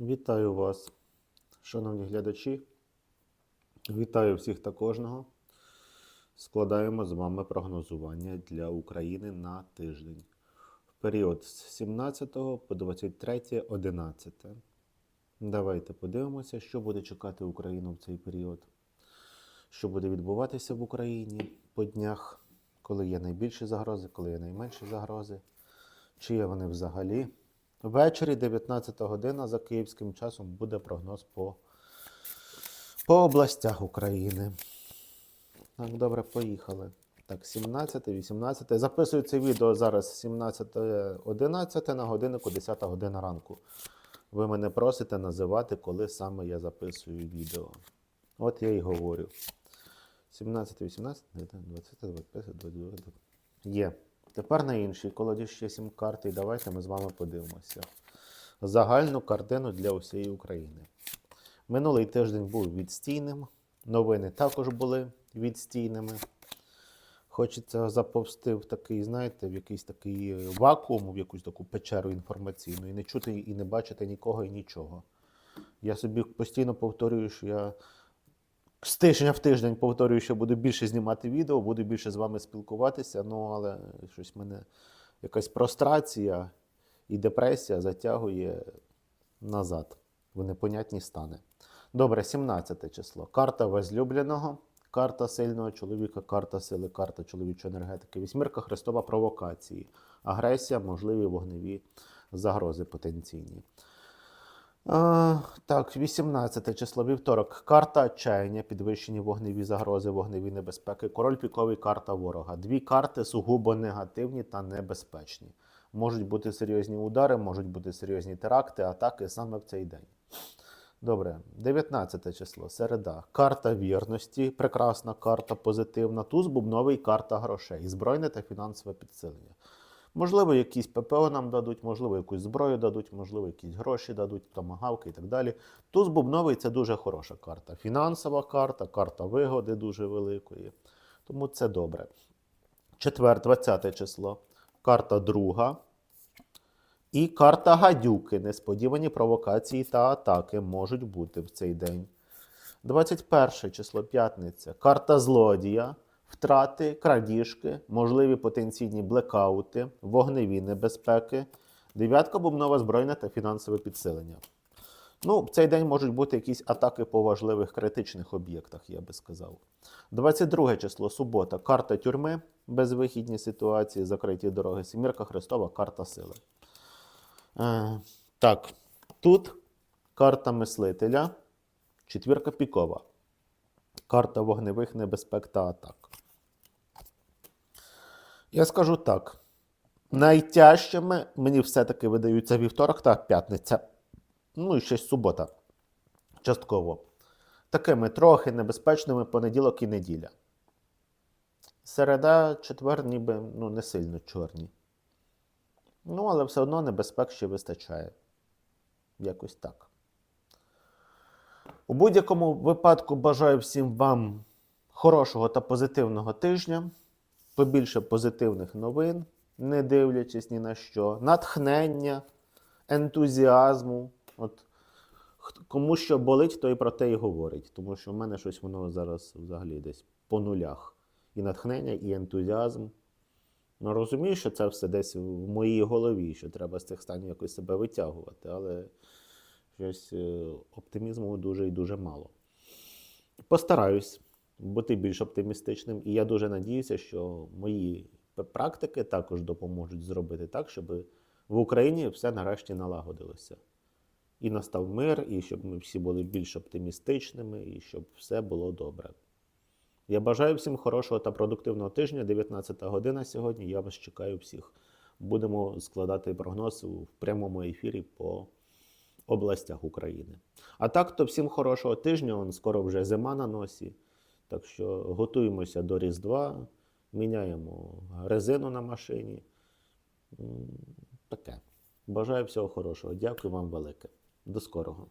Вітаю вас, шановні глядачі. Вітаю всіх та кожного. Складаємо з вами прогнозування для України на тиждень. В період з 17 по 23, 11. Давайте подивимося, що буде чекати Україну в цей період. Що буде відбуватися в Україні по днях, коли є найбільші загрози, коли є найменші загрози, чи є вони взагалі. Ввечері 19 година за київським часом буде прогноз по, по областях України. Так, добре, поїхали. Так, 17, 18. Записую це відео зараз 17.11 на годиннику 10 година ранку. Ви мене просите називати, коли саме я записую відео. От я і говорю. 17, 18, 19, 20, 21, 22. Є. Тепер на іншій колоді ще 7 карт, і давайте ми з вами подивимося. Загальну картину для усієї України. Минулий тиждень був відстійним. Новини також були відстійними. Хочеться заповзти в такий, знаєте, в якийсь такий вакуум, в якусь таку печеру інформаційну, і не чути і не бачити нікого і нічого. Я собі постійно повторюю, що я з тижня в тиждень повторюю, що буду більше знімати відео, буду більше з вами спілкуватися, ну але щось мене якась прострація і депресія затягує назад в непонятні стани. Добре, 17 число. Карта возлюбленого, карта сильного чоловіка, карта сили, карта чоловічої енергетики. Вісьмірка Христова провокації, агресія, можливі вогневі загрози потенційні. А, так, 18 число вівторок. Карта отчаяння, підвищені вогневі загрози, вогневі небезпеки. Король піковий карта ворога. Дві карти сугубо негативні та небезпечні. Можуть бути серйозні удари, можуть бути серйозні теракти, атаки саме в цей день. Добре, 19 число, середа. Карта вірності, прекрасна карта, позитивна. Туз бубновий карта грошей, збройне та фінансове підсилення. Можливо, якісь ППО нам дадуть, можливо, якусь зброю дадуть, можливо, якісь гроші дадуть, томагавки і так далі. Туз бубновий це дуже хороша карта. Фінансова карта, карта вигоди дуже великої. Тому це добре. Четвер, 20 число. Карта друга. І карта гадюки. Несподівані провокації та атаки можуть бути в цей день. 21 число п'ятниця. Карта злодія, втрати, крадіжки, можливі потенційні блекаути, вогневі небезпеки, дев'ятка бубнова збройна та фінансове підсилення. Ну, в цей день можуть бути якісь атаки по важливих критичних об'єктах, я би сказав. 22 число субота. Карта тюрми, безвихідні ситуації, закриті дороги. Сімірка Христова, карта сили. Е, так, тут карта мислителя, четвірка пікова. Карта вогневих небезпек та атак. Я скажу так. Найтяжчими мені все-таки видаються вівторок та п'ятниця. Ну і ще субота. Частково. Такими трохи небезпечними понеділок і неділя. Середа, четвер, ніби ну, не сильно чорні. Ну, але все одно небезпек ще вистачає. Якось так. У будь-якому випадку бажаю всім вам хорошого та позитивного тижня, побільше позитивних новин, не дивлячись ні на що, натхнення, ентузіазму. От, кому що болить, той про те і говорить. Тому що в мене щось воно зараз взагалі десь по нулях. І натхнення, і ентузіазм. Ну, розумію, що це все десь в моїй голові, що треба з цих станів якось себе витягувати, але щось е, оптимізму дуже і дуже мало. Постараюсь бути більш оптимістичним, і я дуже надіюся, що мої практики також допоможуть зробити так, щоб в Україні все нарешті налагодилося. І настав мир, і щоб ми всі були більш оптимістичними, і щоб все було добре. Я бажаю всім хорошого та продуктивного тижня. 19 година сьогодні. Я вас чекаю всіх. Будемо складати прогноз в прямому ефірі по областях України. А так, то всім хорошого тижня. Он скоро вже зима на носі. Так що готуємося до Різдва, міняємо резину на машині. Таке. Бажаю всього хорошого. Дякую вам велике. До скорого.